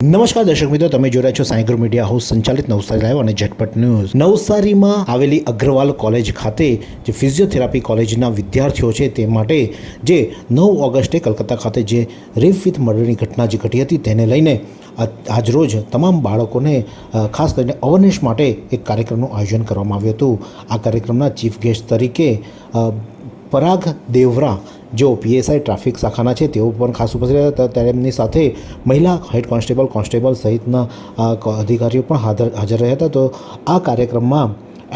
નમસ્કાર દર્શક મિત્રો, તમે જોઈ છો સાયગ્રો મીડિયા હાઉસ સંચાલિત નવસારી લાઈવ અને ઝટપટ ન્યૂઝ. નવસારીમાં આવેલી અગ્રવાલ કોલેજ ખાતે જે ફિઝિયોથેરાપી કોલેજના વિદ્યાર્થીઓ છે તે માટે જે નવ ઓગસ્ટે કલકત્તા ખાતે જે રેપ વિથ મર્ડરની ઘટના જે ઘટી હતી તેને લઈને આજરોજ તમામ બાળકોને ખાસ કરીને અવેરનેસ માટે એક કાર્યક્રમનું આયોજન કરવામાં આવ્યું હતું. આ કાર્યક્રમના ચીફ ગેસ્ટ તરીકે પરાગ દેવરા જેઓ પીએસઆઈ ટ્રાફિક શાખાના છે, તેઓ પણ ખાસ ઉપસ્થિત હતા. ત્યારે એમની સાથે મહિલા હેડ કોન્સ્ટેબલ કોન્સ્ટેબલ સહિતના અધિકારીઓ પણ હાજર હાજર રહ્યા હતા. તો આ કાર્યક્રમમાં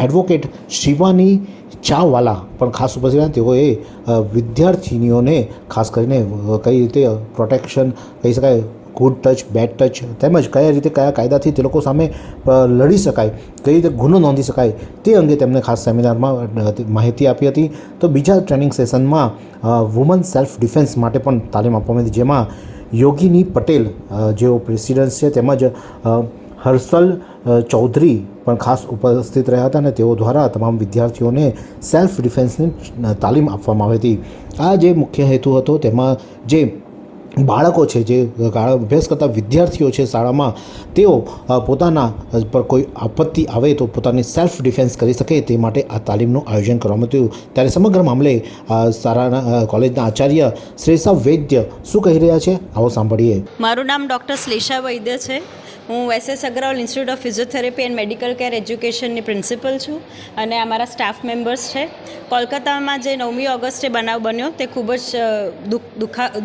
એડવોકેટ શિવાની ચાવાલા પણ ખાસ ઉપસ્થિત રહ્યા. તેઓએ વિદ્યાર્થિનીઓને ખાસ કરીને કઈ રીતે પ્રોટેક્શન કહી શકાય ગુડ ટચ બેડ ટચ તેમજ કયા રીતે કયા કાયદાથી તે લોકો સામે લડી શકાય, કઈ રીતે ગુનો નોંધી શકાય, તે અંગે તેમને ખાસ સેમિનારમાં માહિતી આપી હતી. તો બીજા ટ્રેનિંગ સેશનમાં વુમન સેલ્ફ ડિફેન્સ માટે પણ તાલીમ આપવામાં હતી, જેમાં યોગીની પટેલ જેઓ પ્રેસિડેન્ટ છે, તેમજ હર્ષલ ચૌધરી પણ ખાસ ઉપસ્થિત રહ્યા હતા અને તેઓ દ્વારા તમામ વિદ્યાર્થીઓને સેલ્ફ ડિફેન્સની તાલીમ આપવામાં આવી હતી. આ જે મુખ્ય હેતુ હતો, તેમાં જે બાળકો છે જે અભ્યાસ કરતા વિદ્યાર્થીઓ છે શાળામાં, તેઓ પોતાના પર કોઈ આપત્તિ આવે તો પોતાની સેલ્ફ ડિફેન્સ કરી શકે તે માટે આ તાલીમનું આયોજન કરવામાં આવ્યું ત્યારે સમગ્ર મામલે શાળાના કોલેજના આચાર્ય શ્રેષા વૈદ્ય શું કહી રહ્યા છે? આવો સાંભળીએ. મારું નામ ડૉક્ટર શ્લેષા વૈદ્ય છે. હું S S Agrawal institute of physiotherapy and medical care એજ્યુકેશનની principal છું અને અમારા સ્ટાફ મેમ્બર્સ છે. કોલકાતામાં જે નવમી ઓગસ્ટે બનાવ બન્યો તે ખૂબ જ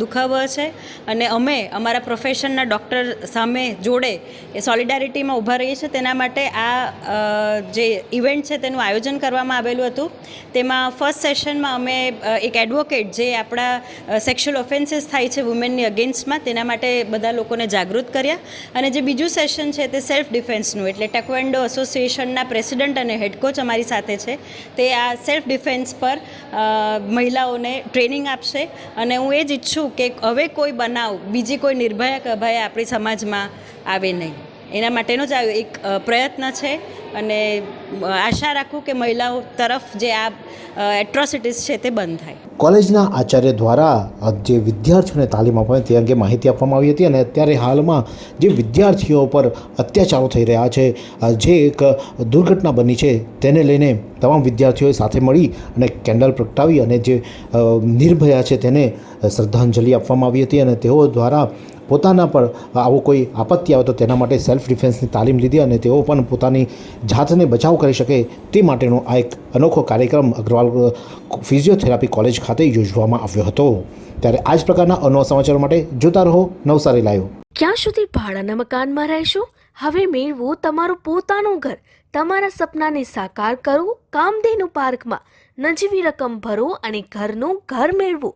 દુખાવ છે અને અમે અમારા પ્રોફેશનના ડૉક્ટર સામે જોડે એ સોલિડારિટીમાં ઊભા રહીએ છીએ. તેના માટે આ જે ઇવેન્ટ છે તેનું આયોજન કરવામાં આવેલું હતું. તેમાં ફર્સ્ટ સેશનમાં અમે એક એડવોકેટ જે આપણા સેક્સ્યુઅલ ઓફેન્સીસ થાય છે વુમેનની અગેન્સ્ટમાં તેના માટે બધા લોકોને જાગૃત કર્યા. અને જે બીજું સેશન છે તે સેલ્ફ ડિફેન્સનું એટલે ટેકવેન્ડો એસોસિએશનના પ્રેસિડન્ટ અને હેડ કોચ અમારી સાથે છે. તે આ સેલ્ફ ડિફેન્સ પર મહિલાઓને ટ્રેનિંગ આપશે. અને હું એ જ ઈચ્છું કે હવે કોઈ બનાવ, બીજી કોઈ નિર્ભયા કે આપણી સમાજમાં આવે નહીં. એના માટેનો જ આ એક પ્રયત્ન છે. અને આશા રાખું કે મહિલાઓ તરફ જે આ એટ્રોસિટીઝ છે તે બંધ થાય. કોલેજના આચાર્ય દ્વારા જે વિદ્યાર્થીઓને તાલીમ આપવાની તે અંગે માહિતી આપવામાં આવી હતી અને અત્યારે હાલમાં જે વિદ્યાર્થીઓ પર અત્યાચારો થઈ રહ્યા છે જે એક દુર્ઘટના બની છે તેને લઈને તમામ વિદ્યાર્થીઓએ સાથે મળી અને કેન્ડલ પ્રગટાવી અને જે નિર્ભયા છે તેને શ્રદ્ધાંજલિ આપવામાં આવી હતી અને તેઓ દ્વારા પોતાના પર આવો કોઈ આપત્તિ આવે તો તેના માટે સેલ્ફ ડિફેન્સની તાલીમ લીધી અને તેઓ પણ પોતાની જાતને બચાવ કરી શકે તે માટેનો આ એક અનોખો કાર્યક્રમ અગ્રવાલ ફિઝિયોથેરાપી કોલેજ ખાતે યોજવામાં આવ્યો હતો. ત્યારે આ જ પ્રકારના અનવા સમાચારો માટે જોતા રહો નવસારી લાઈવ. ક્યાં સુધી ભાડાના મકાનમાં રહેશો? હવે મેળવો તમારું પોતાનું ઘર. તમારા સપનાને સાકાર કરો, કામધેનુ પાર્કમાં. નજીવી રકમ ભરો અને ઘરનું ઘર મેળવો.